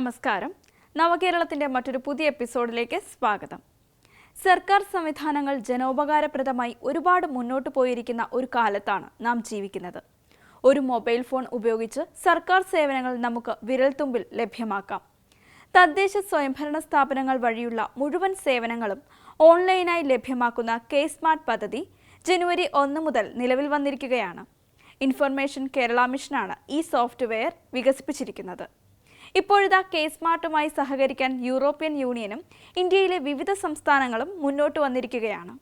നമസ്കാരം. നവകേരളത്തിന്റെ മറ്റൊരു പുതിയ എപ്പിസോഡിലേക്ക് സ്വാഗതം. സർക്കാർ സംവിധാനങ്ങൾ ജനോപകാരപ്രദമായി ഒരുപാട് മുന്നോട്ട് പോയിരിക്കുന്ന ഒരു കാലത്താണ് നാം ജീവിക്കുന്നത്. ഒരു മൊബൈൽ ഫോൺ ഉപയോഗിച്ച് സർക്കാർ സേവനങ്ങൾ നമുക്ക് വിരൽത്തുമ്പിൽ ലഭ്യമാക്കാം. തദ്ദേശ സ്വയംഭരണ സ്ഥാപനങ്ങൾ വഴിയുള്ള മുഴുവൻ സേവനങ്ങളും ഓൺലൈനായി ലഭ്യമാക്കുന്ന കെ സ്മാർട്ട് പദ്ധതി ജനുവരി ഒന്ന് മുതൽ നിലവിൽ വന്നിരിക്കുകയാണ്. ഇൻഫർമേഷൻ കേരള മിഷനാണ് ഈ സോഫ്റ്റ്വെയർ വികസിപ്പിച്ചിരിക്കുന്നത്. ഇപ്പോഴിതാ കെ സ്മാർട്ടുമായി സഹകരിക്കാൻ യൂറോപ്യൻ യൂണിയനും ഇന്ത്യയിലെ വിവിധ സംസ്ഥാനങ്ങളും മുന്നോട്ട് വന്നിരിക്കുകയാണ്.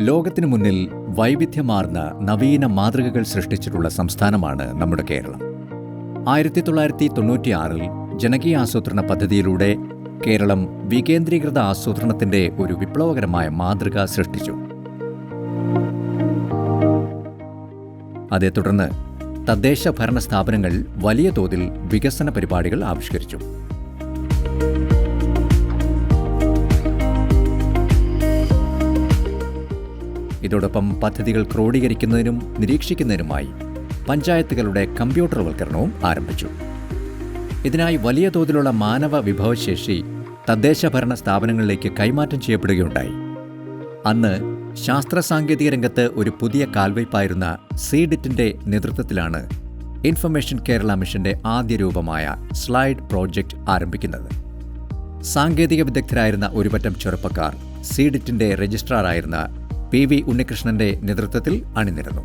ലോകത്തിനു മുന്നിൽ വൈവിധ്യമാർന്ന നവീന മാതൃകകൾ സൃഷ്ടിച്ചിട്ടുള്ള സംസ്ഥാനമാണ് നമ്മുടെ കേരളം. ആയിരത്തി തൊള്ളായിരത്തി തൊണ്ണൂറ്റിയാറിൽ ജനകീയ ആസൂത്രണ പദ്ധതിയിലൂടെ കേരളം വികേന്ദ്രീകൃത ആസൂത്രണത്തിന്റെ ഒരു വിപ്ലവകരമായ മാതൃക സൃഷ്ടിച്ചു. അതേ തുടർന്ന് തദ്ദേശ ഭരണ സ്ഥാപനങ്ങൾ വലിയ തോതിൽ വികസന പരിപാടികൾ ആവിഷ്കരിച്ചു. ഇതോടൊപ്പം പദ്ധതികൾ ക്രോഡീകരിക്കുന്നതിനും നിരീക്ഷിക്കുന്നതിനുമായി പഞ്ചായത്തുകളുടെ കമ്പ്യൂട്ടർവൽക്കരണവും ആരംഭിച്ചു. ഇതിനായി വലിയ തോതിലുള്ള മാനവ വിഭവശേഷി തദ്ദേശ ഭരണ സ്ഥാപനങ്ങളിലേക്ക് കൈമാറ്റം ചെയ്യപ്പെടുകയുണ്ടായി. അന്ന് ശാസ്ത്ര സാങ്കേതിക രംഗത്ത് ഒരു പുതിയ കാൽവയ്പായിരുന്ന സീഡിറ്റിന്റെ നേതൃത്വത്തിലാണ് ഇൻഫർമേഷൻ കേരള മിഷന്റെ ആദ്യ രൂപമായ സ്ലൈഡ് പ്രോജക്റ്റ് ആരംഭിക്കുന്നത്. സാങ്കേതിക വിദഗ്ധരായിരുന്ന ഒരുപറ്റം ചെറുപ്പക്കാർ സീഡിറ്റിന്റെ രജിസ്ട്രാറായിരുന്ന പി വി ഉണ്ണികൃഷ്ണന്റെ നേതൃത്വത്തിൽ അണിനിരന്നു.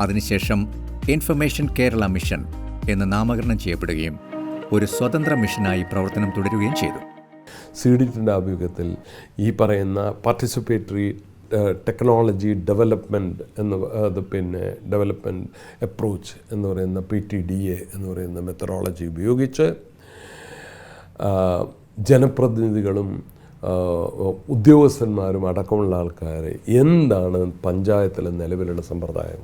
അതിനുശേഷം ഇൻഫർമേഷൻ കേരള മിഷൻ എന്ന് നാമകരണം ചെയ്യപ്പെടുകയും ഒരു സ്വതന്ത്ര മിഷനായി പ്രവർത്തനം തുടരുകയും ചെയ്തു. സീഡിറ്റിന്റെ ആഭിമുഖ്യത്തിൽ ഈ പറയുന്ന പാർട്ടിസിപ്പേറ്ററി ടെക്നോളജി ഡെവലപ്മെന്റ് എന്ന് അത് പിന്നെ ഡെവലപ്മെന്റ് അപ്രോച്ച് എന്ന് പറയുന്ന പി ടി ഡി എ എന്ന് പറയുന്ന മെത്തഡോളജി ഉപയോഗിച്ച് ജനപ്രതിനിധികളും ഉദ്യോഗസ്ഥന്മാരും അടക്കമുള്ള ആൾക്കാർ എന്താണ് പഞ്ചായത്തിലെ നിലവിലുള്ള സമ്പ്രദായം?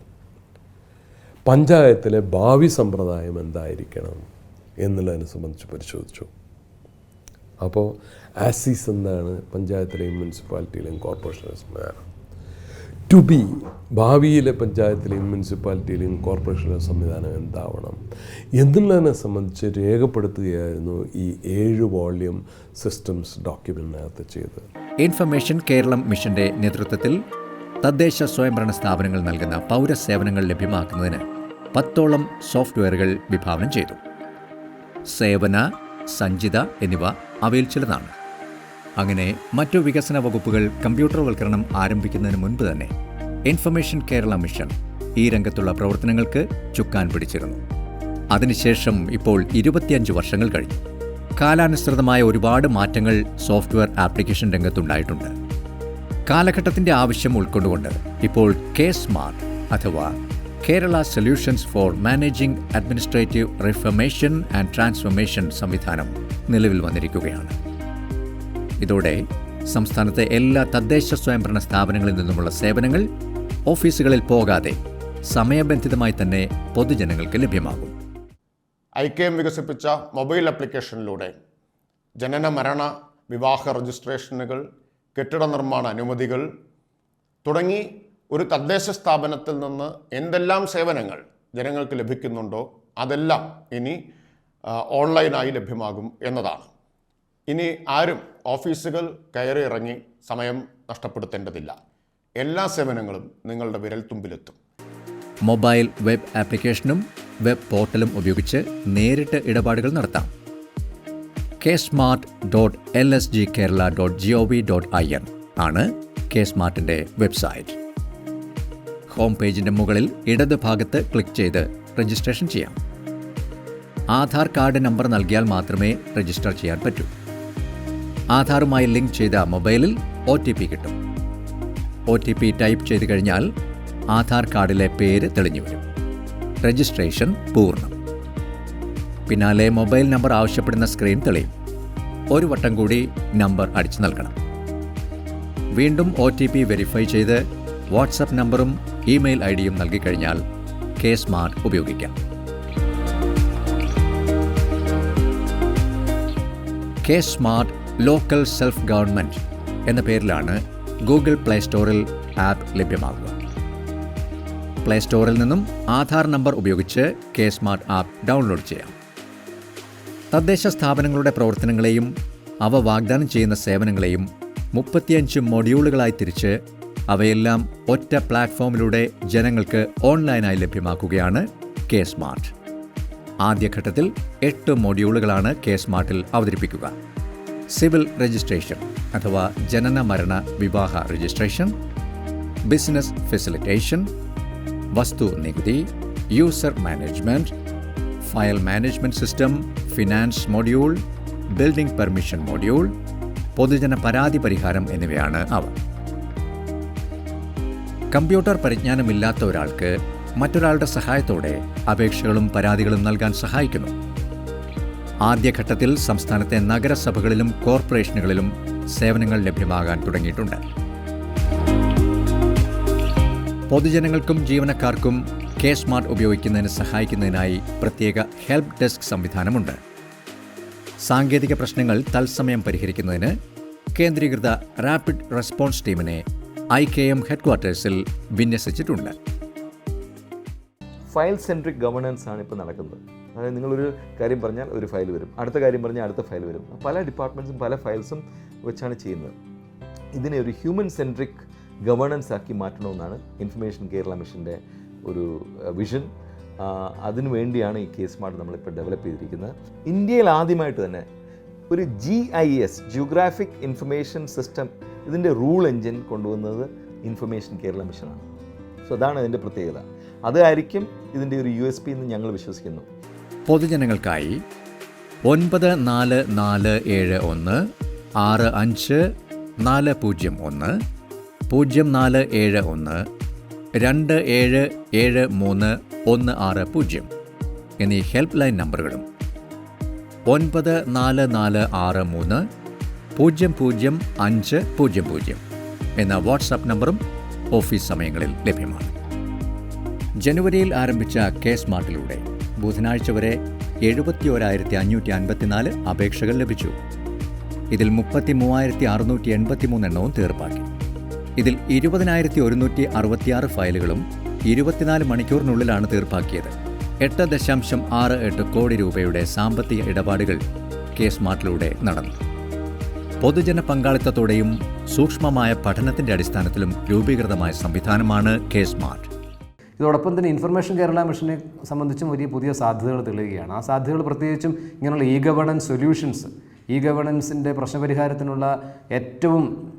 പഞ്ചായത്തിലെ ഭാവി സമ്പ്രദായം എന്തായിരിക്കണം? എന്നുള്ളതിനെ സംബന്ധിച്ച് പരിശോധിച്ചു. അപ്പോൾ ആസിസ് എന്താണ് പഞ്ചായത്തിലെയും മുനിസിപ്പാലിറ്റിയിലെയും കോർപ്പറേഷനിലെയും സംവിധാനം ടു ബി ഭാവിയിലെ പഞ്ചായത്തിലെയും മുനിസിപ്പാലിറ്റിയിലെയും കോർപ്പറേഷനിലെ സംവിധാനം എന്താവണം? എന്നുള്ളതിനെ സംബന്ധിച്ച് രേഖപ്പെടുത്തുകയായിരുന്നു ഈ ഏഴ് വോളിയം സിസ്റ്റംസ് ഡോക്യുമെന്റിനകത്ത് ചെയ്ത് ഇൻഫർമേഷൻ കേരളം മിഷന്റെ നേതൃത്വത്തിൽ തദ്ദേശ സ്വയംഭരണ സ്ഥാപനങ്ങൾ നൽകുന്ന പൗരസേവനങ്ങൾ ലഭ്യമാക്കുന്നതിന് പത്തോളം സോഫ്റ്റ്വെയറുകൾ വിഭാവനം ചെയ്തു. സേവന സഞ്ചിത എന്നിവ അവയിൽ ചിലതാണ്. അങ്ങനെ മറ്റു വികസന വകുപ്പുകൾ കമ്പ്യൂട്ടർവൽക്കരണം ആരംഭിക്കുന്നതിന് മുൻപ് തന്നെ ഇൻഫർമേഷൻ കേരള മിഷൻ ഈ രംഗത്തുള്ള പ്രവർത്തനങ്ങൾക്ക് ചുക്കാൻ പിടിച്ചിരുന്നു. അതിനുശേഷം ഇപ്പോൾ ഇരുപത്തിയഞ്ച് വർഷങ്ങൾ കഴിഞ്ഞു. കാലാനുസൃതമായ ഒരുപാട് മാറ്റങ്ങൾ സോഫ്റ്റ്വെയർ ആപ്ലിക്കേഷൻ രംഗത്തുണ്ടായിട്ടുണ്ട്. കാലഘട്ടത്തിന്റെ ആവശ്യം ഉൾക്കൊണ്ടുകൊണ്ട് ഇപ്പോൾ കെ സ്മാർട്ട് അഥവാ Kerala solutions for managing administrative reformation and transformation സംവിധാനം നിലവിൽ വന്നിരിക്കുകയാണ്. ഇതോടെ സംസ്ഥാനത്തെ എല്ലാ തദ്ദേശ സ്വയംഭരണ സ്ഥാപനങ്ങളിൽ നിന്നുമുള്ള സേവനങ്ങൾ ഓഫീസുകളിൽ പോകാതെ സമയബന്ധിതമായി തന്നെ പൊതുജനങ്ങൾക്ക് ലഭ്യമാകും. ഐക്യം വികസിപ്പിച്ച മൊബൈൽ ആപ്ലിക്കേഷനിലൂടെ ജനന മരണ വിവാഹ രജിസ്ട്രേഷനുകൾ കെട്ടിട നിർമ്മാണ അനുമതികൾ തുടങ്ങി ഒരു തദ്ദേശ സ്ഥാപനത്തിൽ നിന്ന് എന്തെല്ലാം സേവനങ്ങൾ ജനങ്ങൾക്ക് ലഭിക്കുന്നുണ്ടോ അതെല്ലാം ഇനി ഓൺലൈനായി ലഭ്യമാകും എന്നതാണ്. ഇനി ആരും ഓഫീസുകൾ കയറി ഇറങ്ങി സമയം നഷ്ടപ്പെടുത്തേണ്ടതില്ല. എല്ലാ സേവനങ്ങളും നിങ്ങളുടെ വിരൽത്തുമ്പിലെത്തും മൊബൈൽ വെബ് ആപ്ലിക്കേഷനും വെബ് പോർട്ടലും ഉപയോഗിച്ച് നേരിട്ട് ഇടപാടുകൾ നടത്താം. K smart dot L S G Kerala dot G O V dot I N ആണ് കെ സ്മാർട്ടിന്റെ വെബ്സൈറ്റ്. ഹോം പേജിന്റെ മുകളിൽ ഇടത് ഭാഗത്ത് ക്ലിക്ക് ചെയ്ത് രജിസ്ട്രേഷൻ ചെയ്യാം. ആധാർ കാർഡ് നമ്പർ നൽകിയാൽ മാത്രമേ രജിസ്റ്റർ ചെയ്യാൻ പറ്റൂ. ആധാറുമായി ലിങ്ക് ചെയ്ത മൊബൈലിൽ ഒ ടി പി കിട്ടും. ഒ ടി പി ടൈപ്പ് ചെയ്ത് കഴിഞ്ഞാൽ ആധാർ കാർഡിലെ പേര് തെളിഞ്ഞു വരും. രജിസ്ട്രേഷൻ പൂർണം. പിന്നാലെ മൊബൈൽ നമ്പർ ആവശ്യപ്പെടുന്ന സ്ക്രീൻ തെളിയും. ഒരു വട്ടം കൂടി നമ്പർ അടിച്ചു നൽകണം. വീണ്ടും ഒ ടി പി വെരിഫൈ ചെയ്ത് വാട്സപ്പ് നമ്പറും ഇമെയിൽ ഐ ഡിയും നൽകിക്കഴിഞ്ഞാൽ കെ സ്മാർട്ട് ഉപയോഗിക്കാം. K smart local self government എന്ന പേരിലാണ് ഗൂഗിൾ പ്ലേ സ്റ്റോറിൽ ആപ്പ് ലഭ്യമാകുക പ്ലേ സ്റ്റോറിൽ നിന്നും ആധാർ നമ്പർ ഉപയോഗിച്ച് കെ സ്മാർട്ട് ആപ്പ് ഡൗൺലോഡ് ചെയ്യാം. തദ്ദേശ സ്ഥാപനങ്ങളുടെ പ്രവർത്തനങ്ങളെയും അവ വാഗ്ദാനം ചെയ്യുന്ന സേവനങ്ങളെയും മുപ്പത്തിയഞ്ച് മൊഡ്യൂളുകളായി തിരിച്ച് അവയെല്ലാം ഒറ്റ പ്ലാറ്റ്ഫോമിലൂടെ ജനങ്ങൾക്ക് ഓൺലൈനായി ലഭ്യമാക്കുകയാണ് കെ സ്മാർട്ട്. ആദ്യഘട്ടത്തിൽ എട്ട് മൊഡ്യൂളുകളാണ് കെ സ്മാർട്ടിൽ അവതരിപ്പിക്കുക. സിവിൽ രജിസ്ട്രേഷൻ അഥവാ ജനന മരണ വിവാഹ രജിസ്ട്രേഷൻ ബിസിനസ് ഫെസിലിറ്റേഷൻ വസ്തു നികുതി user management file management system finance module building permission module പൊതുജന പരാതി പരിഹാരം എന്നിവയാണ് അവ. കമ്പ്യൂട്ടർ പരിജ്ഞാനമില്ലാത്ത ഒരാൾക്ക് മറ്റൊരാളുടെ സഹായത്തോടെ അപേക്ഷകളും പരാതികളും നൽകാൻ സഹായിക്കുന്നു. ആദ്യഘട്ടത്തിൽ സംസ്ഥാനത്തെ നഗരസഭകളിലും കോർപ്പറേഷനുകളിലും സേവനങ്ങൾ ലഭ്യമാകാൻ തുടങ്ങിയിട്ടുണ്ട്. പൊതുജനങ്ങൾക്കും ജീവനക്കാർക്കും കെ സ്മാർട്ട് ഉപയോഗിക്കുന്നതിന് സഹായിക്കുന്നതിനായി പ്രത്യേക ഹെൽപ്പ് ഡെസ്ക് സംവിധാനമുണ്ട്. സാങ്കേതിക പ്രശ്നങ്ങൾ തത്സമയം പരിഹരിക്കുന്നതിന് കേന്ദ്രീകൃത റാപ്പിഡ് റെസ്പോൺസ് ടീമിനെ ഐ കെ എം ഹെഡ്ക്വാർട്ടേഴ്സിൽ വിന്യസിച്ചിട്ടുണ്ട്. ഫയൽ സെൻട്രിക് ഗവർണൻസ് ആണ് ഇപ്പോൾ നടക്കുന്നത്. അതായത് നിങ്ങളൊരു കാര്യം പറഞ്ഞാൽ ഒരു ഫയൽ വരും. അടുത്ത കാര്യം പറഞ്ഞാൽ അടുത്ത ഫയൽ വരും. പല ഡിപ്പാർട്ട്മെന്റ്സും പല ഫയൽസും വെച്ചാണ് ചെയ്യുന്നത്. ഇതിനെ ഒരു ഹ്യൂമൻ സെൻട്രിക് ഗവർണൻസ് ആക്കി മാറ്റണമെന്നാണ് ഇൻഫർമേഷൻ കേരള മിഷന്റെ ഒരു വിഷൻ. അതിനു വേണ്ടിയാണ് ഈ കേസ് സ്മാർട്ട് നമ്മളിപ്പോൾ ഡെവലപ്പ് ചെയ്തിരിക്കുന്നത്. ഇന്ത്യയിൽ ആദ്യമായിട്ട് തന്നെ ഒരു G I S geographic information system ഇതിന്റെ റൂൾ എൻജിൻ കൊണ്ടുവന്നത് ഇൻഫർമേഷൻ കേരള മിഷനാണ്. സോ അതാണ് ഇതിന്റെ പ്രത്യേകത. അതായിരിക്കും ഇതിന്റെ ഒരു യു എസ് പി എന്ന് ഞങ്ങൾ വിശ്വസിക്കുന്നു. പൊതുജനങ്ങൾക്കായി ഒൻപത് നാല് നാല് ഏഴ് ഒന്ന് ആറ് അഞ്ച് നാല് പൂജ്യം ഒന്ന് പൂജ്യം നാല് ഏഴ് ഒന്ന് രണ്ട് ഏഴ് ഏഴ് മൂന്ന് ഒന്ന് ആറ് പൂജ്യം എന്നീ ഹെൽപ്പ് ലൈൻ നമ്പറുകളും ഒൻപത് നാല് നാല് ആറ് മൂന്ന് പൂജ്യം പൂജ്യം അഞ്ച് പൂജ്യം പൂജ്യം എന്ന വാട്സാപ്പ് നമ്പറും ഓഫീസ് സമയങ്ങളിൽ ലഭ്യമാണ്. ജനുവരിയിൽ ആരംഭിച്ച കെ സ്മാർട്ടിലൂടെ ബുധനാഴ്ച വരെ എഴുപത്തി ഒരായിരത്തി അഞ്ഞൂറ്റി അൻപത്തിനാല് അപേക്ഷകൾ ലഭിച്ചു. ഇതിൽ മുപ്പത്തി മൂവായിരത്തി അറുന്നൂറ്റി എൺപത്തി മൂന്ന് എണ്ണവും തീർപ്പാക്കി. ഇതിൽ ഇരുപതിനായിരത്തി ഒരുന്നൂറ്റി അറുപത്തിയാറ് ഫയലുകളും ഇരുപത്തിനാല് മണിക്കൂറിനുള്ളിലാണ് തീർപ്പാക്കിയത്. എട്ട് ദശാംശം ആറ് എട്ട് കോടി രൂപയുടെ സാമ്പത്തിക ഇടപാടുകൾ കെ സ്മാർട്ടിലൂടെ നടന്നു. പൊതുജന പങ്കാളിത്തത്തോടെയും സൂക്ഷ്മമായ പഠനത്തിന്റെ അടിസ്ഥാനത്തിലും രൂപീകൃതമായ സംവിധാനമാണ് കെ സ്മാർട്ട്. ഇതോടൊപ്പം തന്നെ ഇൻഫർമേഷൻ കേരള മിഷനെ സംബന്ധിച്ചും വലിയ പുതിയ സാധ്യതകൾ തെളിയുകയാണ്. ആ സാധ്യതകൾ പ്രത്യേകിച്ചും ഇങ്ങനെയുള്ള ഇ ഗവേണൻസ് സൊല്യൂഷൻസ് ഇ ഗവേണൻസിന്റെ പ്രശ്നപരിഹാരത്തിനുള്ള ഏറ്റവും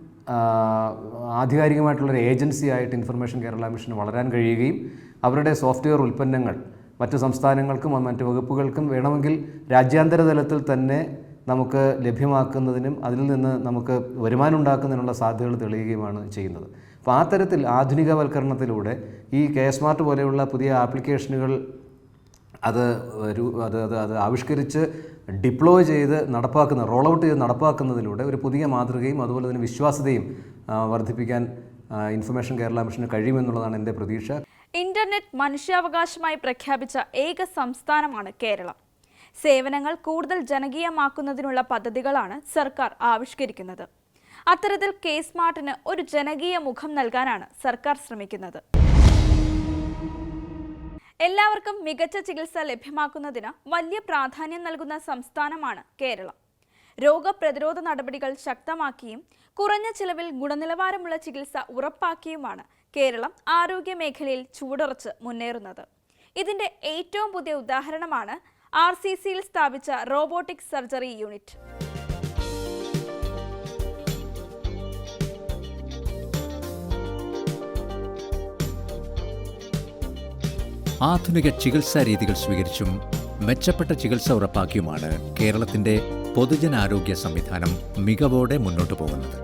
ആധികാരികമായിട്ടുള്ളൊരു ഏജൻസി ആയിട്ട് ഇൻഫർമേഷൻ കേരള മിഷന് വളരാൻ കഴിയുകയും അവരുടെ സോഫ്റ്റ്വെയർ ഉൽപ്പന്നങ്ങൾ മറ്റു സംസ്ഥാനങ്ങൾക്കും മറ്റു വകുപ്പുകൾക്കും വേണമെങ്കിൽ രാജ്യാന്തര തലത്തിൽ തന്നെ നമുക്ക് ലഭ്യമാക്കുന്നതിനും അതിൽ നിന്ന് നമുക്ക് വരുമാനം ഉണ്ടാക്കുന്നതിനുള്ള സാധ്യതകൾ തെളിയുകയുമാണ് ചെയ്യുന്നത്. അപ്പോൾ ആ തരത്തിൽ ആധുനികവൽക്കരണത്തിലൂടെ ഈ കെ സ്മാർട്ട് പോലെയുള്ള പുതിയ ആപ്ലിക്കേഷനുകൾ അത് അത് അത് അത് ആവിഷ്കരിച്ച് ഡിപ്ലോയ് ചെയ്ത് നടപ്പാക്കുന്ന റോൾ ഔട്ട് ചെയ്ത് നടപ്പാക്കുന്നതിലൂടെ ഒരു പുതിയ മാതൃകയും അതുപോലെ തന്നെ വിശ്വാസ്യതയും വർദ്ധിപ്പിക്കാൻ ഇൻഫർമേഷൻ കേരള മിഷന് കഴിയുമെന്നുള്ളതാണ് എന്റെ പ്രതീക്ഷ. ഇന്റർനെറ്റ് മനുഷ്യാവകാശമായി പ്രഖ്യാപിച്ച ഏക സംസ്ഥാനമാണ് കേരളം. സേവനങ്ങൾ കൂടുതൽ ജനകീയമാക്കുന്നതിനുള്ള പദ്ധതികളാണ് സർക്കാർ ആവിഷ്കരിക്കുന്നത്. അത്തരത്തിൽ കെ സ്മാർട്ടിന് ഒരു ജനകീയ മുഖം നൽകാനാണ് സർക്കാർ ശ്രമിക്കുന്നത്. എല്ലാവർക്കും മികച്ച ചികിത്സ ലഭ്യമാക്കുന്നതിന് വലിയ പ്രാധാന്യം നൽകുന്ന സംസ്ഥാനമാണ് കേരളം. രോഗപ്രതിരോധ നടപടികൾ ശക്തമാക്കിയും കുറഞ്ഞ ചിലവിൽ ഗുണനിലവാരമുള്ള ചികിത്സ ഉറപ്പാക്കിയുമാണ് കേരളം ആരോഗ്യ മേഖലയിൽ ചൂടുറച്ച് മുന്നേറുന്നത്. ഇതിന്റെ ഏറ്റവും പുതിയ ഉദാഹരണമാണ് ആർ സി സിയിൽ സ്ഥാപിച്ച റോബോട്ടിക് സർജറി യൂണിറ്റ്. ആധുനിക ചികിത്സാ രീതികൾ സ്വീകരിച്ചും മെച്ചപ്പെട്ട ചികിത്സ ഉറപ്പാക്കിയുമാണ് കേരളത്തിന്റെ പൊതുജനാരോഗ്യ സംവിധാനം മികവോടെ മുന്നോട്ടു പോകുന്നത്.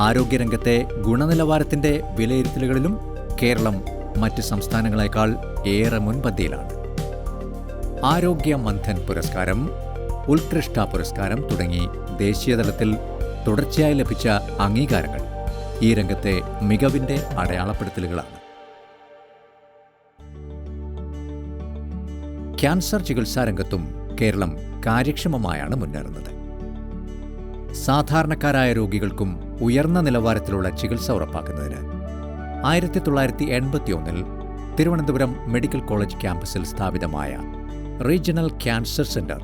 ആരോഗ്യരംഗത്തെ ഗുണനിലവാരത്തിന്റെ വിലയിരുത്തലുകളിലും കേരളം മറ്റ് സംസ്ഥാനങ്ങളെക്കാൾ ഏറെ മുൻപന്തിയിലാണ്. ആരോഗ്യ മന്ഥൻ പുരസ്കാരം ഉത്കൃഷ്ട പുരസ്കാരം തുടങ്ങി ദേശീയതലത്തിൽ തുടർച്ചയായി ലഭിച്ച അംഗീകാരങ്ങൾ ഈ രംഗത്തെ മികവിന്റെ അടയാളപ്പെടുത്തലുകളാണ്. ക്യാൻസർ ചികിത്സാ രംഗത്തും കേരളം കാര്യക്ഷമമായാണ് മുന്നേറുന്നത്. സാധാരണക്കാരായ രോഗികൾക്കും ഉയർന്ന നിലവാരത്തിലുള്ള ചികിത്സ ഉറപ്പാക്കുന്നതിന് ആയിരത്തി തൊള്ളായിരത്തി എൺപത്തിയൊന്നിൽ തിരുവനന്തപുരം മെഡിക്കൽ കോളേജ് ക്യാമ്പസിൽ സ്ഥാപിതമായ റീജിയണൽ ക്യാൻസർ സെന്റർ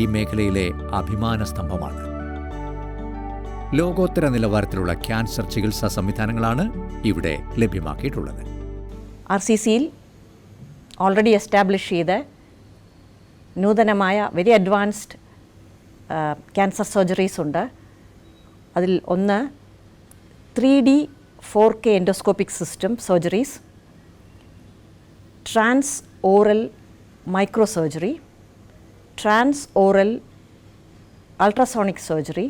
ഈ മേഖലയിലെ അഭിമാന സ്തംഭമാണ്. ലോകോത്തര നിലവാരത്തിലുള്ള ക്യാൻസർ ചികിത്സാ സംവിധാനങ്ങളാണ് ഇവിടെ ലഭ്യമാക്കിയിട്ടുള്ളത്. ആർ സി സിയിൽ ഓൾറെഡി എസ്റ്റാബ്ലിഷ് ചെയ്ത നൂതനമായ വെരി അഡ്വാൻസ്ഡ് ക്യാൻസർ സർജറീസ് ഉണ്ട്. അതിൽ ഒന്ന് three D four K endoscopic system surgeries trans oral micro surgery trans oral ultrasonic surgery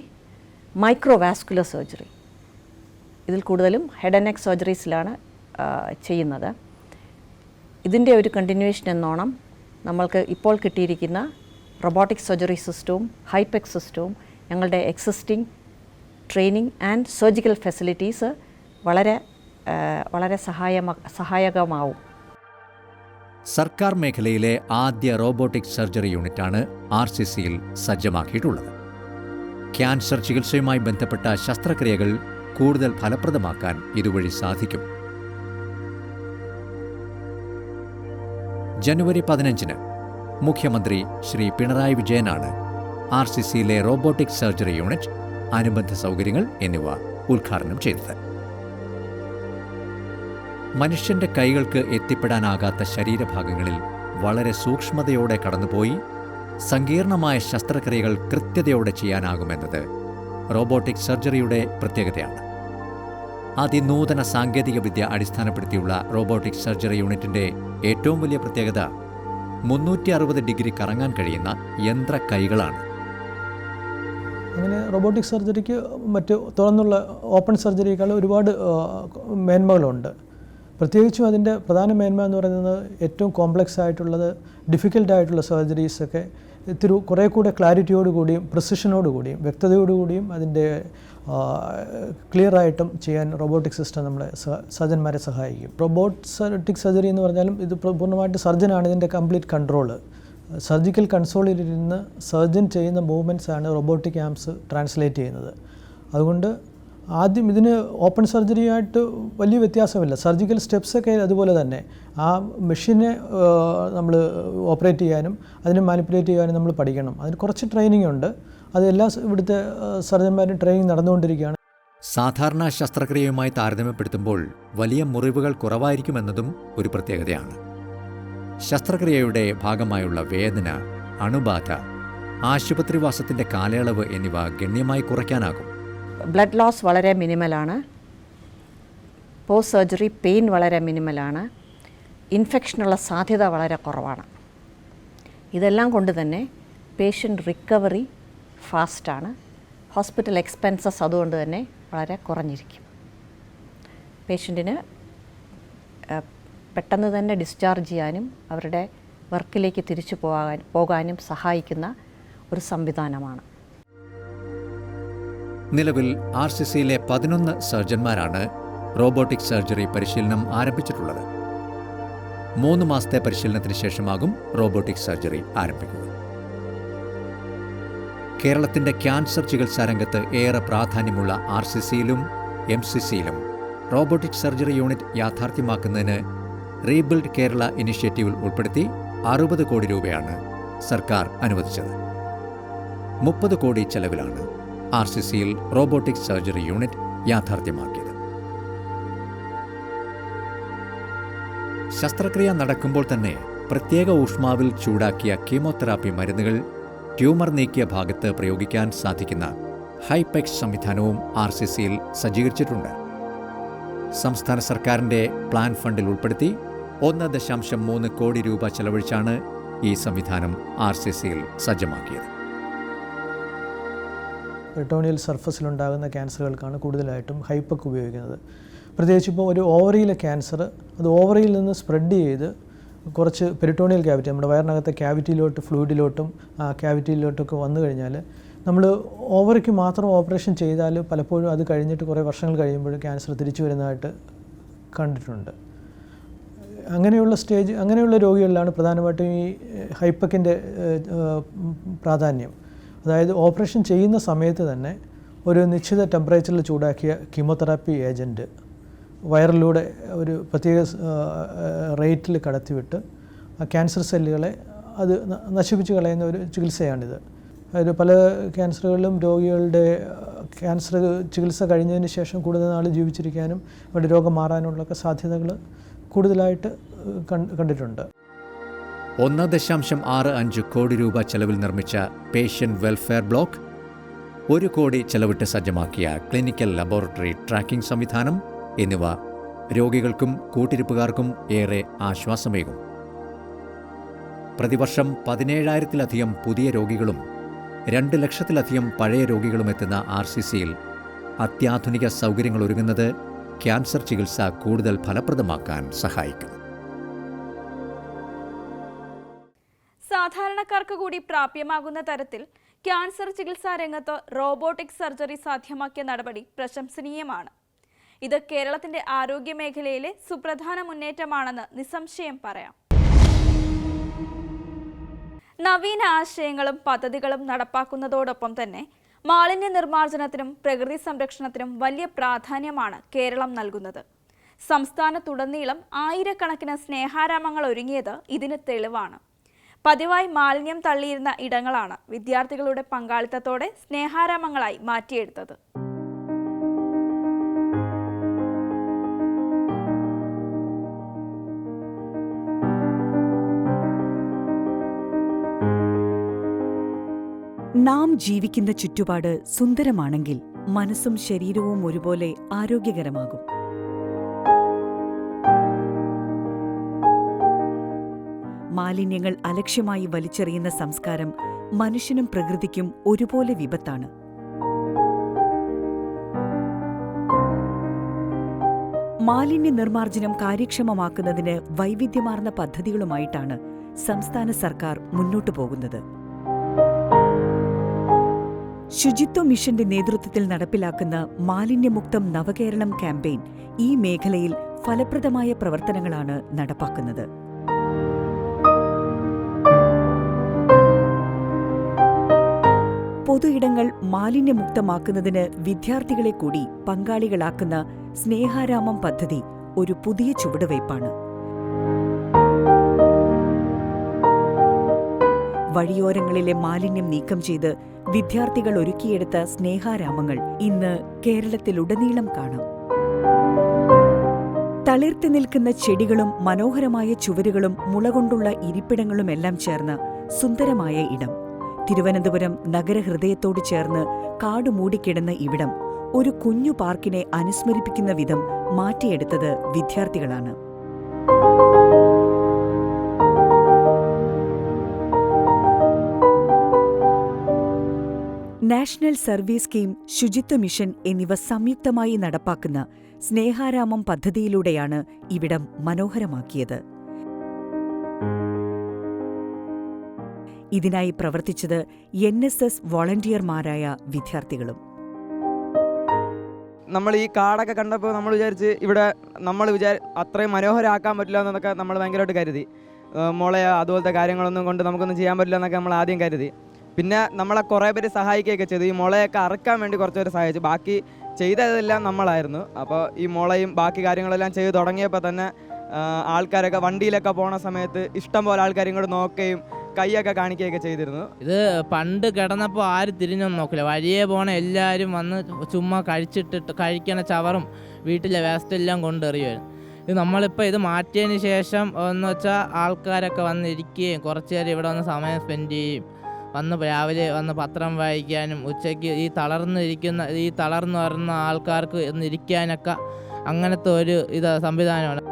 microvascular surgery. ഇതിൽ കൂടുതലും ഹെഡ് ആൻഡ് നെക്ക് സർജറീസിലാണ് ചെയ്യുന്നത്. ഇതിന്റെ ഒരു കണ്ടിന്യൂവേഷൻ എന്നോണം നമ്മൾക്ക് ഇപ്പോൾ കിട്ടിയിരിക്കുന്ന റൊബോട്ടിക് സർജറി സിസ്റ്റവും ഹൈപെക് സിസ്റ്റവും ഞങ്ങളുടെ existing training and surgical facilities വളരെ വളരെ സഹായമ സഹായകമാവും. സർക്കാർ മേഖലയിലെ ആദ്യ റോബോട്ടിക് സർജറി യൂണിറ്റാണ് ആർ സി സിയിൽ സജ്ജമാക്കിയിട്ടുള്ളത്. ക്യാൻസർ ചികിത്സയുമായി ബന്ധപ്പെട്ട ശസ്ത്രക്രിയകൾ കൂടുതൽ ഫലപ്രദമാക്കാൻ ഇതുവഴി സാധിക്കും. ജനുവരി പതിനഞ്ചിന് മുഖ്യമന്ത്രി ശ്രീ പിണറായി വിജയനാണ് ആർ സി സിയിലെ റോബോട്ടിക് സർജറി യൂണിറ്റ് അനുബന്ധ സൗകര്യങ്ങൾ എന്നിവ ഉദ്ഘാടനം ചെയ്തത്. മനുഷ്യന്റെ കൈകൾക്ക് എത്തിപ്പെടാനാകാത്ത ശരീരഭാഗങ്ങളിൽ വളരെ സൂക്ഷ്മതയോടെ കടന്നുപോയി സങ്കീർണമായ ശസ്ത്രക്രിയകൾ കൃത്യതയോടെ ചെയ്യാനാകുമെന്നത് റോബോട്ടിക് സർജറിയുടെ പ്രത്യേകതയാണ്. അതിനൂതന സാങ്കേതികവിദ്യ അടിസ്ഥാനപ്പെടുത്തിയുള്ള റോബോട്ടിക് സർജറി യൂണിറ്റിന്റെ ഏറ്റവും വലിയ പ്രത്യേകത മുന്നൂറ്റി അറുപത് ഡിഗ്രി കറങ്ങാൻ കഴിയുന്ന യന്ത്ര കൈകളാണ്. അങ്ങനെ റോബോട്ടിക് സർജറിക്ക് മറ്റ് തുറന്നുള്ള ഓപ്പൺ സർജറിയേക്കാൾ ഒരുപാട് മേന്മകളുണ്ട്. പ്രത്യേകിച്ചും അതിന്റെ പ്രധാന മേന്മ എന്ന് പറയുന്നത് ഏറ്റവും കോംപ്ലക്സ് ആയിട്ടുള്ളത് ഡിഫിക്കൽട്ടായിട്ടുള്ള സർജറീസൊക്കെ ഇത്തിരി കുറേ കൂടെ ക്ലാരിറ്റിയോട് കൂടിയും വ്യക്തതയോടുകൂടിയും കൂടിയും വ്യക്തതയോട് കൂടിയും അതിന്റെ ക്ലിയർ ആയിട്ടും ചെയ്യാൻ റോബോട്ടിക് സിസ്റ്റം നമ്മളെ സർജന്മാരെ സഹായിക്കും. റോബോട്ടിക് സർജറി എന്ന് പറഞ്ഞാലും ഇത് പൂർണമായിട്ട് സർജനാണ് ഇതിന്റെ കംപ്ലീറ്റ് കൺട്രോൾ സർജിക്കൽ കൺസോളിലിരുന്ന് സർജൻ ചെയ്യുന്ന മൂവ്മെന്റ്സ് ആണ് റോബോട്ടിക് ആംസ് ട്രാൻസ്ലേറ്റ് ചെയ്യുന്നത്. അതുകൊണ്ട് ആദ്യം ഇതിന് ഓപ്പൺ സർജറിയായിട്ട് വലിയ വ്യത്യാസമില്ല. സർജിക്കൽ സ്റ്റെപ്സൊക്കെ അതുപോലെ തന്നെ. ആ മെഷീനെ നമ്മൾ ഓപ്പറേറ്റ് ചെയ്യാനും അതിനെ മാനിപ്പുലേറ്റ് ചെയ്യാനും നമ്മൾ പഠിക്കണം. അതിന് കുറച്ച് ട്രെയിനിങ് ഉണ്ട്. അത് എല്ലാ ഇവിടുത്തെ സർജന്മാരും ട്രെയിനിങ് നടന്നുകൊണ്ടിരിക്കുകയാണ്. സാധാരണ ശസ്ത്രക്രിയയുമായി താരതമ്യപ്പെടുത്തുമ്പോൾ വലിയ മുറിവുകൾ കുറവായിരിക്കുമെന്നതും ഒരു പ്രത്യേകതയാണ്. ശസ്ത്രക്രിയയുടെ ഭാഗമായുള്ള വേദന അണുബാധ ആശുപത്രിവാസത്തിന്റെ കാലയളവ് എന്നിവ ഗണ്യമായി കുറയ്ക്കാനാകും. ബ്ലഡ് ലോസ് വളരെ മിനിമലാണ് പോസ്റ്റ് സർജറി പെയിൻ വളരെ മിനിമലാണ് ഇൻഫെക്ഷനുള്ള സാധ്യത വളരെ കുറവാണ്. ഇതെല്ലാം കൊണ്ട് തന്നെ പേഷ്യന്റ് റിക്കവറി ഫാസ്റ്റാണ് ഹോസ്പിറ്റൽ എക്സ്പെൻസസ് അതുകൊണ്ട് തന്നെ വളരെ കുറഞ്ഞിരിക്കും. പേഷ്യന്റിന് പെട്ടെന്ന് തന്നെ ഡിസ്ചാർജ് ചെയ്യാനും അവരുടെ വർക്കിലേക്ക് തിരിച്ചു പോകാൻ പോകാനും സഹായിക്കുന്ന ഒരു സംവിധാനമാണ്. നിലവിൽ ആർ സി സിയിലെ പതിനൊന്ന് സർജന്മാരാണ് റോബോട്ടിക് സർജറി പരിശീലനം ആരംഭിച്ചിട്ടുള്ളത്. മൂന്ന് മാസത്തെ പരിശീലനത്തിന് ശേഷമാകും റോബോട്ടിക് സർജറി ആരംഭിക്കുക കേരളത്തിന്റെ ക്യാൻസർ ചികിത്സാ രംഗത്ത് ഏറെ പ്രാധാന്യമുള്ള ആർ സി സിയിലും എം സി സിയിലും റോബോട്ടിക് സർജറി യൂണിറ്റ് യാഥാർത്ഥ്യമാക്കുന്നതിന് റീബിൽഡ് കേരള ഇനിഷ്യേറ്റീവിൽ ഉൾപ്പെടുത്തി അറുപത് കോടി രൂപയാണ് സർക്കാർ അനുവദിച്ചത്. മുപ്പത് കോടി ചെലവിലാണ് ആർ സി സിയിൽ റോബോട്ടിക് സർജറി യൂണിറ്റ് യാഥാർത്ഥ്യമാക്കിയത്. ശസ്ത്രക്രിയ നടക്കുമ്പോൾ തന്നെ പ്രത്യേക ഊഷ്മാവിൽ ചൂടാക്കിയ കീമോതെറാപ്പി മരുന്നുകൾ ട്യൂമർ നീക്കിയ ഭാഗത്ത് പ്രയോഗിക്കാൻ സാധിക്കുന്ന ഹൈപെക്സ് സംവിധാനവും ആർ സി സിയിൽ സജ്ജീകരിച്ചിട്ടുണ്ട്. സംസ്ഥാന സർക്കാരിന്റെ പ്ലാൻ ഫണ്ടിൽ ഉൾപ്പെടുത്തി ഒന്ന് ദശാംശം മൂന്ന് കോടി രൂപ ചെലവഴിച്ചാണ് ഈ സംവിധാനം ആർ സി സിയിൽ സജ്ജമാക്കിയത്. പെർട്ടോണിയൽ സർഫസിലുണ്ടാകുന്ന ക്യാൻസറുകൾക്കാണ് കൂടുതലായിട്ടും ഹൈപ്പക്ക് ഉപയോഗിക്കുന്നത്. പ്രത്യേകിച്ച് ഇപ്പോൾ ഒരു ഓവറിയിലെ ക്യാൻസർ അത് ഓവറിയിൽ നിന്ന് സ്പ്രെഡ് ചെയ്ത് കുറച്ച് പെരിട്ടോണിയൽ ക്യാവിറ്റി നമ്മുടെ വയറിനകത്തെ ക്യാവിറ്റിയിലോട്ട് ഫ്ലൂയിഡിലോട്ടും ക്യാവിറ്റിയിലോട്ടൊക്കെ വന്നു കഴിഞ്ഞാൽ നമ്മൾ ഓവറിക്ക് മാത്രം ഓപ്പറേഷൻ ചെയ്താൽ പലപ്പോഴും അത് കഴിഞ്ഞിട്ട് കുറേ വർഷങ്ങൾ കഴിയുമ്പോൾ ക്യാൻസർ തിരിച്ചു വരുന്നതായിട്ട് കണ്ടിട്ടുണ്ട്. അങ്ങനെയുള്ള സ്റ്റേജ് അങ്ങനെയുള്ള രോഗികളിലാണ് പ്രധാനമായിട്ടും ഈ ഹൈപ്പക്കിന്റെ പ്രാധാന്യം. അതായത് ഓപ്പറേഷൻ ചെയ്യുന്ന സമയത്ത് തന്നെ ഒരു നിശ്ചിത ടെമ്പറേച്ചറിൽ ചൂടാക്കിയ കീമോതെറാപ്പി ഏജന്റ് വയറിലൂടെ ഒരു പ്രത്യേക റേറ്റിൽ കടത്തിവിട്ട് ആ ക്യാൻസർ സെല്ലുകളെ അത് നശിപ്പിച്ച് കളയുന്ന ഒരു ചികിത്സയാണിത്. അതായത് പല ക്യാൻസറുകളിലും രോഗികളുടെ ക്യാൻസർ ചികിത്സ കഴിഞ്ഞതിന് ശേഷം കൂടുതൽ നാൾ ജീവിച്ചിരിക്കാനും അവരുടെ രോഗം മാറാനുള്ളൊക്കെ സാധ്യതകൾ കൂടുതലായിട്ട് കണ്ടിട്ടുണ്ട്. ഒന്ന് ദശാംശം ആറ് അഞ്ച് കോടി രൂപ ചെലവിൽ നിർമ്മിച്ച പേഷ്യന്റ് വെൽഫെയർ ബ്ലോക്ക് ഒരു കോടി ചെലവിട്ട് സജ്ജമാക്കിയ ക്ലിനിക്കൽ ലബോറട്ടറി ട്രാക്കിംഗ് സംവിധാനം എന്നിവ രോഗികൾക്കും കൂട്ടിരിപ്പുകാർക്കും ഏറെ ആശ്വാസമേകും. പ്രതിവർഷം പതിനേഴായിരത്തിലധികം പുതിയ രോഗികളും രണ്ട് ലക്ഷത്തിലധികം പഴയ രോഗികളും എത്തുന്ന ആർ സി സിയിൽ അത്യാധുനിക സൗകര്യങ്ങൾ ഒരുങ്ങുന്നത് ക്യാൻസർ ചികിത്സ കൂടുതൽ ഫലപ്രദമാക്കാൻ സഹായിക്കും സാധാരണക്കാർക്ക് കൂടി പ്രാപ്യമാകുന്ന തരത്തിൽ ക്യാൻസർ ചികിത്സാ രംഗത്ത് റോബോട്ടിക് സർജറി സാധ്യമാക്കിയ നടപടി പ്രശംസനീയമാണ്. ഇത് കേരളത്തിന്റെ ആരോഗ്യ മേഖലയിലെ സുപ്രധാന മുന്നേറ്റമാണെന്ന് നിസ്സംശയം പറയാം. നവീന ആശയങ്ങളും പദ്ധതികളും നടപ്പാക്കുന്നതോടൊപ്പം തന്നെ മാലിന്യ നിർമ്മാർജനത്തിനും പ്രകൃതി സംരക്ഷണത്തിനും വലിയ പ്രാധാന്യമാണ് കേരളം നൽകുന്നത്. സംസ്ഥാനത്തുടനീളം ആയിരക്കണക്കിന് സ്നേഹാരാമങ്ങൾ ഒരുങ്ങിയത് ഇതിന് തെളിവാണ്. പതിവായി മാലിന്യം തള്ളിയിരുന്ന ഇടങ്ങളാണ് വിദ്യാർത്ഥികളുടെ പങ്കാളിത്തത്തോടെ സ്നേഹാരാമങ്ങളായി മാറ്റിയെടുത്തത്. നാം ജീവിക്കുന്ന ചുറ്റുപാട് സുന്ദരമാണെങ്കിൽ മനസ്സും ശരീരവും ഒരുപോലെ ആരോഗ്യകരമാകും. മാലിന്യങ്ങൾ അലക്ഷ്യമായി വലിച്ചെറിയുന്ന സംസ്കാരം മനുഷ്യനും പ്രകൃതിക്കും ഒരുപോലെ വിപത്താണ്. മാലിന്യ നിർമ്മാർജനം കാര്യക്ഷമമാക്കുന്നതിന് വൈവിധ്യമാർന്ന പദ്ധതികളുമായിട്ടാണ് സംസ്ഥാന സർക്കാർ മുന്നോട്ടു പോകുന്നത്. ശുചിത്വ മിഷന്റെ നേതൃത്വത്തിൽ നടപ്പിലാക്കുന്ന മാലിന്യമുക്തം നവകേരളം ക്യാമ്പയിൻ ഈ മേഖലയിൽ ഫലപ്രദമായ പ്രവർത്തനങ്ങളാണ് നടപ്പാക്കുന്നത്. പൊതുയിടങ്ങൾ മാലിന്യമുക്തമാക്കുന്നതിന് വിദ്യാർത്ഥികളെ കൂടി പങ്കാളികളാക്കുന്ന സ്നേഹാരാമം പദ്ധതി ഒരു പുതിയ ചുവടുവയ്പ്പാണ്. വഴിയോരങ്ങളിലെ മാലിന്യം നീക്കം ചെയ്ത് വിദ്യാർത്ഥികൾ ഒരുക്കിയെടുത്ത സ്നേഹാരാമങ്ങൾ ഇന്ന് കേരളത്തിലുടനീളം കാണാം. തളിർത്തി നിൽക്കുന്ന ചെടികളും മനോഹരമായ ചുവരുകളും മുളകൊണ്ടുള്ള ഇരിപ്പിടങ്ങളുമെല്ലാം ചേർന്ന സുന്ദരമായ ഇടം. തിരുവനന്തപുരം നഗരഹൃദയത്തോട് ചേർന്ന് കാട് മൂടിക്കിടന്ന ഇവിടം ഒരു കുഞ്ഞു പാർക്കിനെ അനുസ്മരിപ്പിക്കുന്ന വിധം മാറ്റിയെടുത്തത് വിദ്യാർത്ഥികളാണ്. നാഷണൽ സർവീസ് സ്കീം ശുചിത്വ മിഷൻ എന്നിവ സംയുക്തമായി നടപ്പാക്കുന്ന സ്നേഹാരാമം പദ്ധതിയിലൂടെയാണ് ഇവിടം മനോഹരമാക്കിയത്. ഇതിനായി പ്രവർത്തിച്ചത് എൻ എസ് എസ് വോളണ്ടിയർമാരായ വിദ്യാർത്ഥികളും. നമ്മൾ ഈ കാടൊക്കെ കണ്ടപ്പോൾ നമ്മൾ വിചാരിച്ച് ഇവിടെ നമ്മൾ വിചാരി അത്രയും മനോഹരമാക്കാൻ പറ്റില്ല എന്നൊക്കെ നമ്മൾ ഭയങ്കരമായിട്ട് കരുതി. മുളയോ അതുപോലത്തെ കാര്യങ്ങളൊന്നും കൊണ്ട് നമുക്കൊന്നും ചെയ്യാൻ പറ്റില്ല എന്നൊക്കെ നമ്മൾ ആദ്യം കരുതി. പിന്നെ നമ്മളെ കുറേ പേര് സഹായിക്കുകയൊക്കെ ചെയ്തു. ഈ മുളയൊക്കെ അറക്കാൻ വേണ്ടി കുറച്ച് പേര് സഹായിച്ചു. ബാക്കി ചെയ്തതെല്ലാം നമ്മളായിരുന്നു. അപ്പോൾ ഈ മുളയും ബാക്കി കാര്യങ്ങളെല്ലാം ചെയ്തു തുടങ്ങിയപ്പോൾ തന്നെ ആൾക്കാരൊക്കെ വണ്ടിയിലൊക്കെ പോണ സമയത്ത് ഇഷ്ടം പോലെ ആൾക്കാരും കൂടെ നോക്കുകയും കൈയൊക്കെ കാണിക്കുകയൊക്കെ ചെയ്തിരുന്നു. ഇത് പണ്ട് കിടന്നപ്പോൾ ആരും തിരിഞ്ഞൊന്നും നോക്കില്ല. വഴിയെ പോണ എല്ലാവരും വന്ന് ചുമ്മാ കഴിച്ചിട്ടിട്ട് കഴിക്കണ ചവറും വീട്ടിലെ വേസ്റ്റ് എല്ലാം കൊണ്ടെറിയുമായിരുന്നു ഇത് നമ്മളിപ്പോൾ ഇത് മാറ്റിയതിന് ശേഷം എന്ന് വെച്ചാൽ ആൾക്കാരൊക്കെ വന്നിരിക്കുകയും കുറച്ച് നേരം ഇവിടെ വന്ന് സമയം സ്പെൻഡ് ചെയ്യും. വന്ന് രാവിലെ വന്ന് പത്രം വായിക്കാനും ഉച്ചയ്ക്ക് ഈ തളർന്നിരിക്കുന്ന ഈ തളർന്നു വരുന്ന ആൾക്കാർക്ക് ഇന്നിരിക്കാനൊക്കെ അങ്ങനത്തെ ഒരു ഇത് സംവിധാനമാണ്.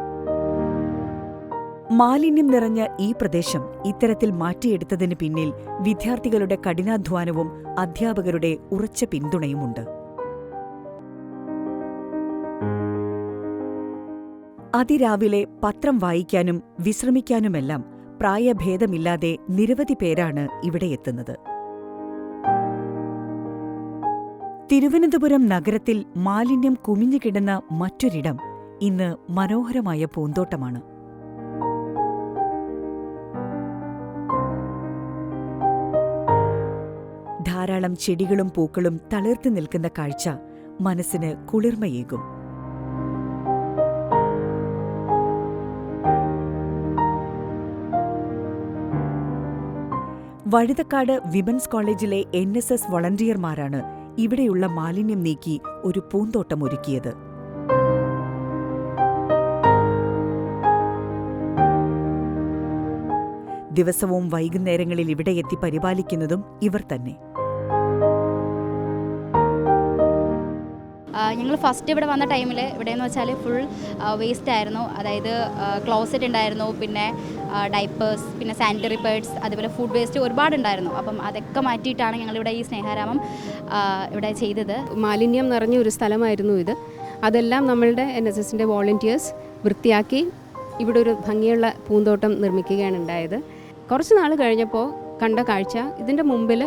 മാലിന്യം നിറഞ്ഞ ഈ പ്രദേശം ഇത്തരത്തിൽ മാറ്റിയെടുത്തതിന് പിന്നിൽ വിദ്യാർത്ഥികളുടെ കഠിനാധ്വാനവും അധ്യാപകരുടെ ഉറച്ച പിന്തുണയുമുണ്ട്. അതിരാവിലെ പത്രം വായിക്കാനും വിശ്രമിക്കാനുമെല്ലാം പ്രായഭേദമില്ലാതെ നിരവധി പേരാണ് ഇവിടെ എത്തുന്നത്. തിരുവനന്തപുരം നഗരത്തിൽ മാലിന്യം കുമിഞ്ഞുകിടന്ന മറ്റൊരിടം ഇന്ന് മനോഹരമായ പൂന്തോട്ടമാണ്. ധാരാളം ചെടികളും പൂക്കളും തളിർത്തു നിൽക്കുന്ന കാഴ്ച മനസ്സിന് കുളിർമയേകും. വഴുതക്കാട് വിമൻസ് കോളേജിലെ എൻ എസ് എസ് വളണ്ടിയർമാരാണ് ഇവിടെയുള്ള മാലിന്യം നീക്കി ഒരു പൂന്തോട്ടം ഒരുക്കിയത്. ദിവസവും വൈകുന്നേരങ്ങളിൽ ഇവിടെ എത്തി പരിപാലിക്കുന്നതും ഇവർ തന്നെ. ഞങ്ങൾ ഫസ്റ്റ് ഇവിടെ വന്ന ടൈമിൽ ഇവിടെ എന്ന് വെച്ചാൽ ഫുൾ വേസ്റ്റ് ആയിരുന്നു. അതായത് ക്ലോസറ്റ് ഉണ്ടായിരുന്നു പിന്നെ ഡൈപ്പേഴ്സ് പിന്നെ സാനിറ്ററി പേഡ്സ് അതുപോലെ ഫുഡ് വേസ്റ്റ് ഒരുപാട് ഉണ്ടായിരുന്നു അപ്പം അതൊക്കെ മാറ്റിയിട്ടാണ് ഞങ്ങളിവിടെ ഈ സ്നേഹാരാമം ഇവിടെ ചെയ്തത്. മാലിന്യം നിറഞ്ഞ ഒരു സ്ഥലമായിരുന്നു ഇത്. അതെല്ലാം നമ്മളുടെ എൻ എസ് എസിന്റെ വോളണ്ടിയേഴ്സ് വൃത്തിയാക്കി ഇവിടെ ഒരു ഭംഗിയുള്ള പൂന്തോട്ടം നിർമ്മിക്കുകയാണ് ഉണ്ടായത്. കുറച്ച് നാൾ കഴിഞ്ഞപ്പോൾ കണ്ട കാഴ്ച ഇതിന്റെ മുമ്പിൽ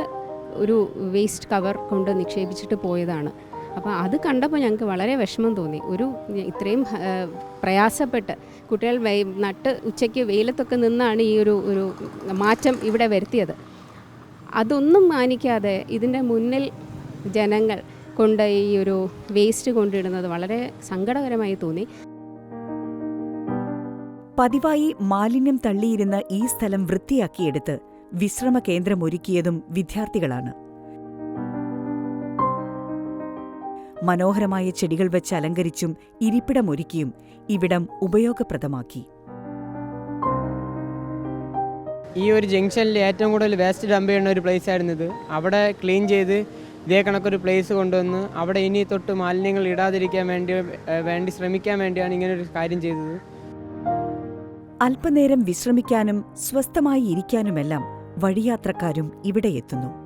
ഒരു വേസ്റ്റ് കവർ കൊണ്ട് നിക്ഷേപിച്ചിട്ട് പോയതാണ്. അപ്പോൾ അത് കണ്ടപ്പോൾ ഞങ്ങൾക്ക് വളരെ വിഷമം തോന്നി. ഒരു ഇത്രയും പ്രയാസപ്പെട്ട് കുട്ടികൾ നട്ട് ഉച്ചയ്ക്ക് വെയിലത്തൊക്കെ നിന്നാണ് ഈ ഒരു ഒരു മാറ്റം ഇവിടെ വരുത്തിയത്. അതൊന്നും മാനിക്കാതെ ഇതിന്റെ മുന്നിൽ ജനങ്ങൾ കൊണ്ട് ഈ ഒരു വേസ്റ്റ് കൊണ്ടിടുന്നത് വളരെ സങ്കടകരമായി തോന്നി. പതിവായി മാലിന്യം തള്ളിയിരുന്ന ഈ സ്ഥലം വൃത്തിയാക്കിയെടുത്ത് വിശ്രമ കേന്ദ്രമൊരുക്കിയതും വിദ്യാർത്ഥികളാണ്. മനോഹരമായ ചെടികൾ വെച്ച് അലങ്കരിച്ചും ഇരിപ്പിടമൊരുക്കിയും ഇവിടം ഉപയോഗപ്രദമാക്കി. ഈ ഒരു ജംഗ്ഷനിൽ ഏറ്റവും കൂടുതൽ വേസ്റ്റ് ഡംപ് ചെയ്യുന്ന ഒരു പ്ലേസ് ആയിരുന്നു ഇത്. അവിടെ ക്ലീൻ ചെയ്ത് ഇതേ കണക്കൊരു പ്ലേസ് കൊണ്ടുവന്ന് അവിടെ ഇനി തൊട്ട് മാലിന്യങ്ങൾ ഇടാതിരിക്കാൻ വേണ്ടി വേണ്ടി ശ്രമിക്കാൻ വേണ്ടിയാണ് ഇങ്ങനെ ഒരു കാര്യം ചെയ്തത്. അല്പനേരം വിശ്രമിക്കാനും സ്വസ്ഥമായി ഇരിക്കാനുമെല്ലാം വഴിയാത്രക്കാരും ഇവിടെ എത്തുന്നു.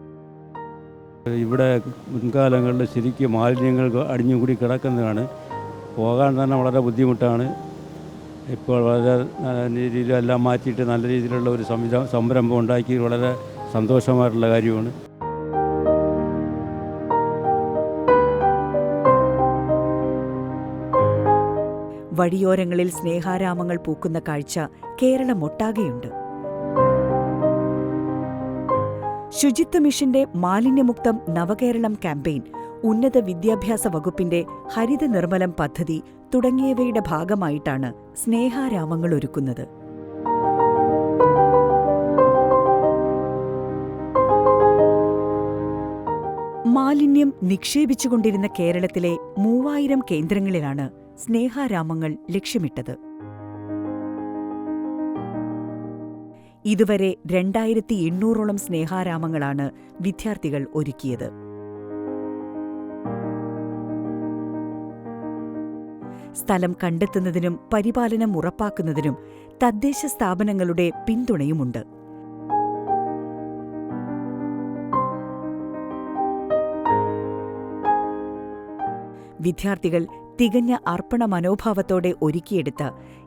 ഇവിടെ മുൻകാലങ്ങളിൽ ശരിക്കും മാലിന്യങ്ങൾ അടിഞ്ഞുകൂടി കിടക്കുന്നതാണ്. പോകാൻ തന്നെ വളരെ ബുദ്ധിമുട്ടാണ്. ഇപ്പോൾ വളരെ രീതിയിലെല്ലാം മാറ്റിയിട്ട് നല്ല രീതിയിലുള്ള ഒരു സംരംഭം ഉണ്ടാക്കി. വളരെ സന്തോഷമായിട്ടുള്ള കാര്യമാണ്. വഴിയോരങ്ങളിൽ സ്നേഹാരാമങ്ങൾ പൂക്കുന്ന കാഴ്ച കേരളമൊട്ടാകെയുണ്ട് ശുചിത്വ മിഷന്റെ മാലിന്യമുക്തം നവകേരളം ക്യാമ്പയിൻ ഉന്നത വിദ്യാഭ്യാസ വകുപ്പിന്റെ ഹരിത നിർമ്മലം പദ്ധതി തുടങ്ങിയവയുടെ ഭാഗമായിട്ടാണ് സ്നേഹാരാമങ്ങൾ ഒരുക്കുന്നത്. മാലിന്യം നിക്ഷേപിച്ചുകൊണ്ടിരുന്ന കേരളത്തിലെ മൂവായിരം കേന്ദ്രങ്ങളിലാണ് സ്നേഹാരാമങ്ങൾ ലക്ഷ്യമിട്ടത്. ഇതുവരെ രണ്ടായിരത്തി എണ്ണൂറോളം സ്നേഹാരാമങ്ങളാണ് വിദ്യാർത്ഥികൾ ഒരുക്കിയത്. സ്ഥലം കണ്ടെത്തുന്നതിനും പരിപാലനം ഉറപ്പാക്കുന്നതിനും തദ്ദേശ സ്ഥാപനങ്ങളുടെ പിന്തുണയുമുണ്ട്. വിദ്യാർത്ഥികൾ തികഞ്ഞ അർപ്പണ മനോഭാവത്തോടെ ഒരുക്കിയെടുത്ത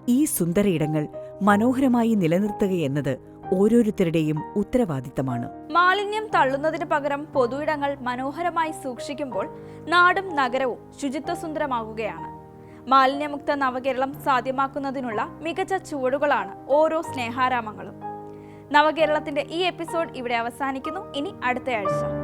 ഈ സുന്ദരയിടങ്ങൾ മനോഹരമായി നിലനിർത്തുകയെന്നത് ഓരോരുത്തരുടെയും ഉത്തരവാദിത്തമാണ്. മാലിന്യം തള്ളുന്നതിന് പകരം പൊതുയിടങ്ങൾ മനോഹരമായി സൂക്ഷിക്കുമ്പോൾ നാടും നഗരവും ശുചിത്വസുന്ദരമാകുകയാണ്. മാലിന്യമുക്ത നവകേരളം സാധ്യമാക്കുന്നതിനുള്ള മികച്ച ചുവടുകളാണ് ഓരോ സ്നേഹാരാമങ്ങളും. നവകേരളത്തിന്റെ ഈ എപ്പിസോഡ് ഇവിടെ അവസാനിക്കുന്നു. ഇനി അടുത്തയാഴ്ച